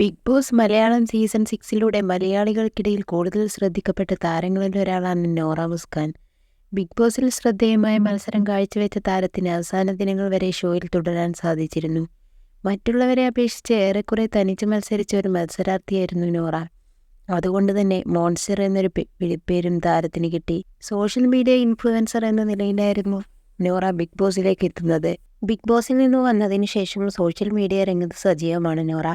Big Boss Malayalam season സിക്സിലൂടെ മലയാളികൾക്കിടയിൽ കൂടുതൽ ശ്രദ്ധിക്കപ്പെട്ട താരങ്ങളിൽ ഒരാളാണ് നോറ മുസ്കാൻ. ബിഗ് ബോസിൽ ശ്രദ്ധേയമായ മത്സരം കാഴ്ചവെച്ച താരത്തിന് അവസാന ദിനങ്ങൾ വരെ ഷോയിൽ തുടരാൻ സാധിച്ചിരുന്നു. മറ്റുള്ളവരെ അപേക്ഷിച്ച് ഏറെക്കുറെ തനിച്ച് മത്സരിച്ച ഒരു മത്സരാർത്ഥിയായിരുന്നു നോറ. അതുകൊണ്ട് തന്നെ മോൺസ്റ്റർ എന്നൊരു വിളിപ്പേരും താരത്തിന് കിട്ടി. സോഷ്യൽ മീഡിയ ഇൻഫ്ലുവൻസർ എന്ന നിലയിലായിരുന്നു നോറ ബിഗ് ബോസിലേക്ക് എത്തുന്നത്. ബിഗ് ബോസിൽ നിന്ന് വന്നതിന് ശേഷം സോഷ്യൽ മീഡിയ രംഗത്ത് സജീവമാണ് നോറ.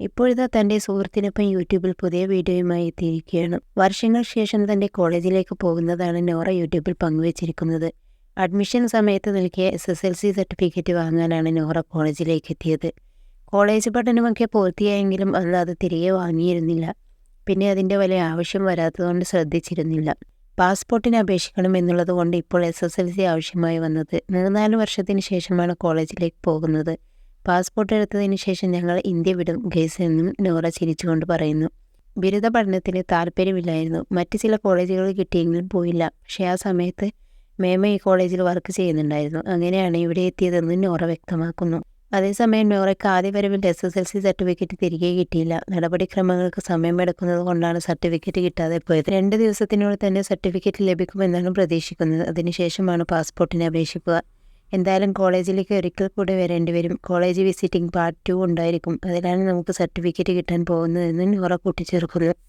ഇപ്പോഴിതാ തന്റെ സുഹൃത്തിനൊപ്പം യൂട്യൂബിൽ പുതിയ വീഡിയോയുമായി എത്തിയിരിക്കുകയാണ്. വർഷങ്ങൾക്ക് ശേഷം തന്റെ കോളേജിലേക്ക് പോകുന്നതാണ് നോറ യൂട്യൂബിൽ പങ്കുവച്ചിരിക്കുന്നത്. അഡ്മിഷൻ സമയത്ത് നൽകിയ S S L C certificate വാങ്ങാനാണ് Nora കോളേജിലേക്ക് എത്തിയത്. കോളേജ് പഠനമൊക്കെ പൂർത്തിയായെങ്കിലും അന്ന് അത് തിരികെ വാങ്ങിയിരുന്നില്ല. പിന്നെ അതിന്റെ വലിയ ആവശ്യം വരാത്തതുകൊണ്ട് ശ്രദ്ധിച്ചിരുന്നില്ല. പാസ്പോർട്ടിന് അപേക്ഷിക്കണം എന്നുള്ളത് കൊണ്ട് ഇപ്പോൾ എസ് എസ് എൽ സി ആവശ്യമായി വന്നത്. മൂന്നാൽ വർഷത്തിന് ശേഷമാണ് കോളേജിലേക്ക് പോകുന്നത്. പാസ്പോർട്ട് എടുത്തതിന് ശേഷം ഞങ്ങൾ ഇന്ത്യ വിടും. ഗെയ്സ് എന്നും നോറ ചിരിച്ചുകൊണ്ട് പറയുന്നു. ബിരുദ പഠനത്തിന് താല്പര്യമില്ലായിരുന്നു. മറ്റ് ചില കോളേജുകൾ കിട്ടിയെങ്കിലും പോയില്ല. പക്ഷേ ആ സമയത്ത് മേമ ഈ കോളേജിൽ വർക്ക് ചെയ്യുന്നുണ്ടായിരുന്നു. അങ്ങനെയാണ് ഇവിടെ എത്തിയതെന്ന് നോറ വ്യക്തമാക്കുന്നു. അതേസമയം നോറയ്ക്ക് ആദ്യ വരവിൽ S S L C certificate തിരികെ കിട്ടിയില്ല. നടപടിക്രമങ്ങൾക്ക് സമയമെടുക്കുന്നത് കൊണ്ടാണ് സർട്ടിഫിക്കറ്റ് കിട്ടാതെ പോയത്. രണ്ട് ദിവസത്തിനുള്ളിൽ തന്നെ സർട്ടിഫിക്കറ്റ് ലഭിക്കുമെന്നാണ് പ്രതീക്ഷിക്കുന്നത്. അതിനുശേഷമാണ് പാസ്പോർട്ടിനെ അപേക്ഷിക്കുക. എന്തായാലും കോളേജിലേക്ക് ഒരിക്കൽ കൂടെ വരേണ്ടി വരും. കോളേജ് വിസിറ്റിംഗ് പാർട്ട് ടു ഉണ്ടായിരിക്കും. അതിലാണ് നമുക്ക് സർട്ടിഫിക്കറ്റ് കിട്ടാൻ പോകുന്നതെന്ന് നോറ കൂട്ടിച്ചേർക്കുന്നു